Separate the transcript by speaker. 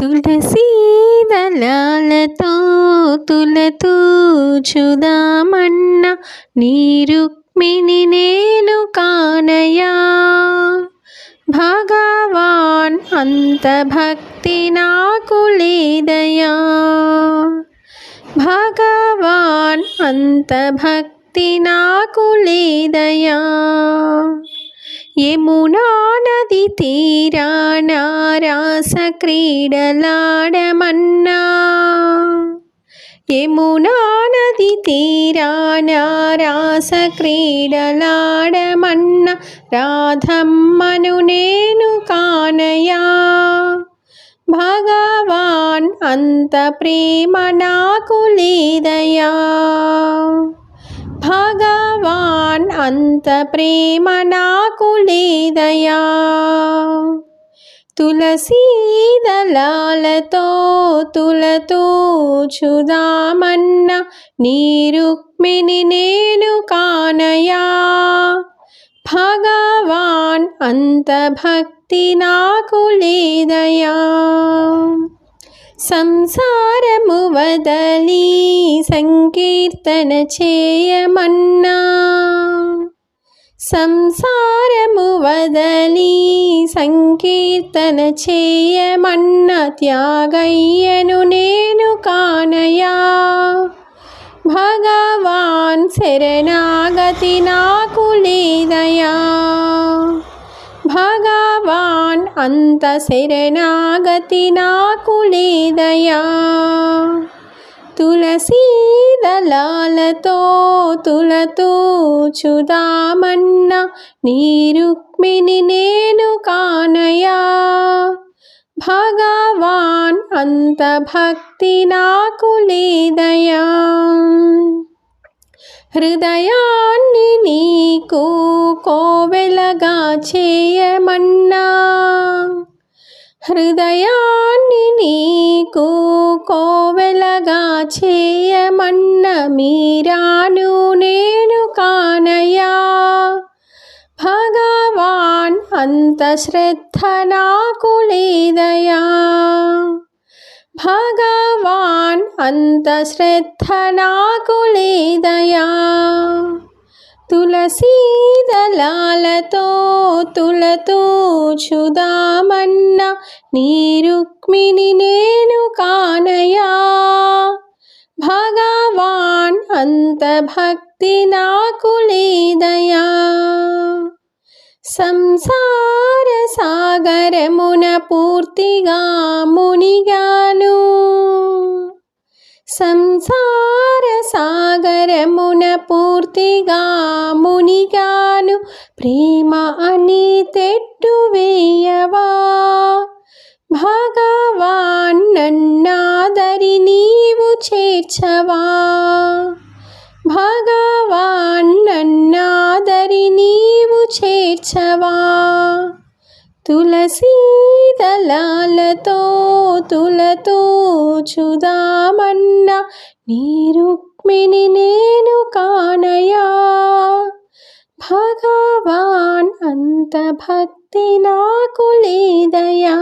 Speaker 1: తులసీ దళాలతో తులతూ చుదామన్న నీ నేను కానయా. భగవాన్ అంత భక్తి నాకు లేదయా. భగవాన్ అంత భక్తి నాకు లేదయా. యమునా నది తీరాన రాస క్రీడలాడమన్నా. యమునా నది తీరాన రాస క్రీడలాడమన్న. రాధమ్మను నేను కానయా. భగవాన్ అంత ప్రేమ నాకు లేదయా. భగవాన్ అంత ప్రేమ నాకు లేదయా తులసీ దళాలతో తులతో చుదామన్న నీ రుక్మిణి నేను కానయా భగవాన్ అంత భక్తి నాకు లేదయా సంసారము వదలి సంకీర్తన చేయమన్నా. సంసారము వదలి సంకీర్తన చేయమన్న. త్యాగయ్యను నేను కానయా భగవాన్ శరణాగతి నాకు లేదయా అంత శరణాగతి నాకు లేదయా తులసీ దళాలతో నీ రుక్మిణి నేను కానయా భగవాన్ అంత భక్తి నాకు లేదయా హృదయాన్ని నీకు కోవెలగా చేయమన్నా హృదయాన్ని నీకు కోవెలగా చేయమన్న మీరాను నేను కానయా భగవాన్ అంత శ్రద్ధ నాకు లేదయా భగవాన్ అంత శ్రద్ధ నాకు లేదయా తులసీదలాలతో తులతూచుదామన్న తులతో నీ రుక్మిణి నేను కానయా భగవాన్ అంత భక్తి నాకు లేదయా సంసార సాగరమున పూర్తిగా మునిగాను. సంసార సాగరమున పూర్తిగా మునిగాను. ప్రేమ అని తెట్టు వేయవా? భగవాన్ నన్నాదరి నీవు చేర్చవా? భగవాన్ నన్నాదరి నీవు చేర్చవా? తులసీ దళాలతో తులతో నీ రుక్మిణి నేను కానయా. భగవాన్ అంత భక్తి నాకు లేదయా.